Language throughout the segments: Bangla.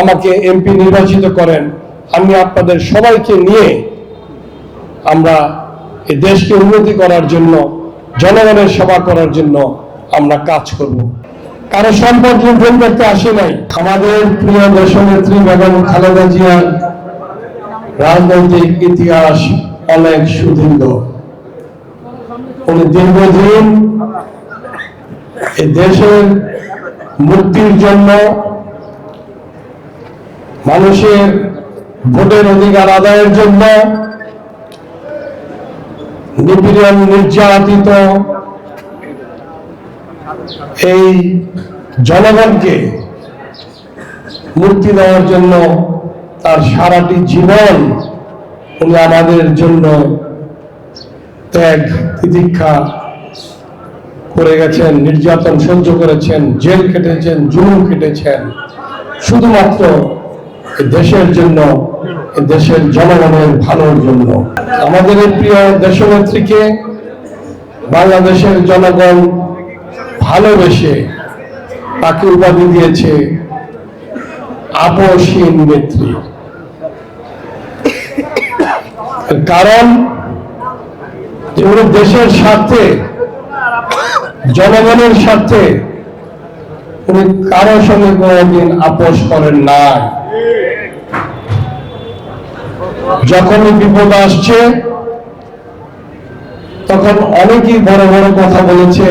আমাকে এমপি নির্বাচিত করেন, আমি আপনাদের সবাইকে নিয়ে আমরা এই দেশকে উন্নতি করার জন্য, জনগণের সেবা করার জন্য আমরা কাজ করব। কারও সম্পদ লুণ্ঠন করতে আসি নাই। আমাদের প্রিয় দেশনেত্রী বেগম খালেদা জিয়ার রাজনৈতিক ইতিহাস অনেক সুদীর্ঘ। উনি দীর্ঘদিন দেশের মুক্তির জন্য মানুষের ভোটের অধিকার আদায়ের জন্য নিপীড়ন নির্যাতিত এই জনগণকে মুক্তি দেওয়ার জন্য তার সারাটি জীবন উনি আমাদের জন্য ত্যাগ, তিতিক্ষা করে গেছেন, নির্যাতন সহ্য করেছেন, জেল কেটেছেন জুলুম কেটেছেন শুধুমাত্র দেশের জন্য দেশের জনগণের ভালোর জন্য। আমাদের এই প্রিয় দেশনেত্রীকে বাংলাদেশের জনগণ ভালোবেসে তাকে উপাধি দিয়েছে আপসহীন নেত্রী। কারণ যে উনি দেশের স্বার্থে, জনগণের স্বার্থে উনি কারোর সঙ্গে কোনোদিন আপোষ করেন না যখনই বিপদ আসছে, তখন অনেকেই বড় বড় কথা বলেছে,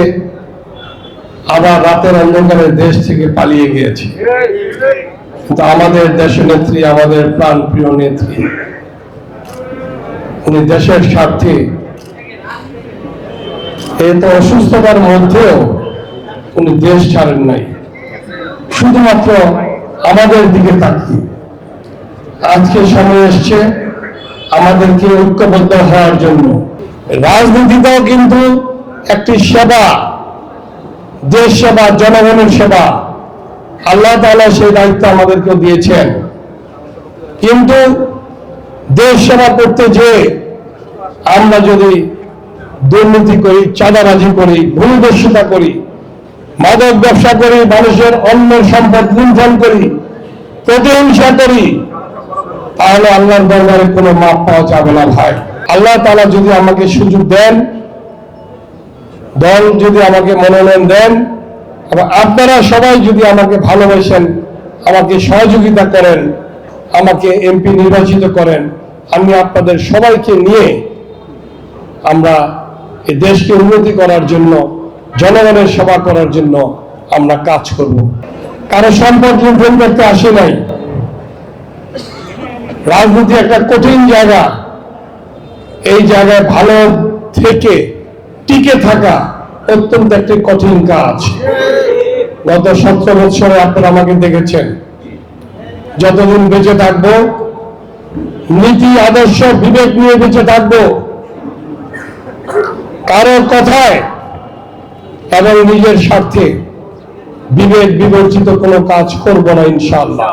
আবার রাতের অন্ধকারে দেশ থেকে পালিয়ে গিয়েছে। কিন্তু আমাদের দেশনেত্রী আমাদের প্রাণ প্রিয় নেত্রী, উনি দেশের স্বার্থে এত অসুস্থতার মধ্যেও উনি দেশ ছাড়েন নাই। শুধুমাত্র আমাদের দিকে তাকিয়ে। আজকে সময় এসছে আমাদেরকে ঐক্যবদ্ধ হওয়ার জন্য। রাজনীতিটাও কিন্তু একটি সেবা, দেশ সেবা, জনগণের সেবা, আল্লাহ তাআলা সেই দায়িত্ব আমাদেরকে দিয়েছেন। কিন্তু দেশ সেবা করতে যে আমরা যদি দুর্নীতি করি, চাঁদাবাজি করি ভূমিদস্যুতা করি মাদক ব্যবসা করি, মানুষের অন্য সম্পদ লুণ্ঠন করি, প্রতিহিংসা করি, তাহলে আল্লাহর দরবারে কোনো মাপ পাওয়া যাবে না ভাই। আল্লাহ তাআলা যদি আমাকে সুযোগ দেন, দল যদি আমাকে মনোনয়ন দেন এবং আপনারা সবাই যদি আমাকে ভালোবাসেন, আমাকে সহযোগিতা করেন, আমাকে এমপি নির্বাচিত করেন, আমি আপনাদের সবাইকে নিয়ে আমরা এই দেশকে উন্নতি করার জন্য জনগণের সেবা করার জন্য আমরা কাজ করব। কারও সম্পদ লুণ্ঠন করতে আসি নাই। রাজনীতি একটা কঠিন জায়গা। এই জায়গায় ভালো থেকে টিকে থাকা অত্যন্ত একটি কঠিন কাজ। গত সতেরো বছরে আপনারা আমাকে দেখেছেন। যতদিন বেঁচে থাকব, নীতি, আদর্শ, বিবেক নিয়ে বেঁচে থাকব। কারোর কথায় এবং নিজের স্বার্থে বিবেক বিবর্জিত কোনো কাজ করব না ইনশাআল্লাহ।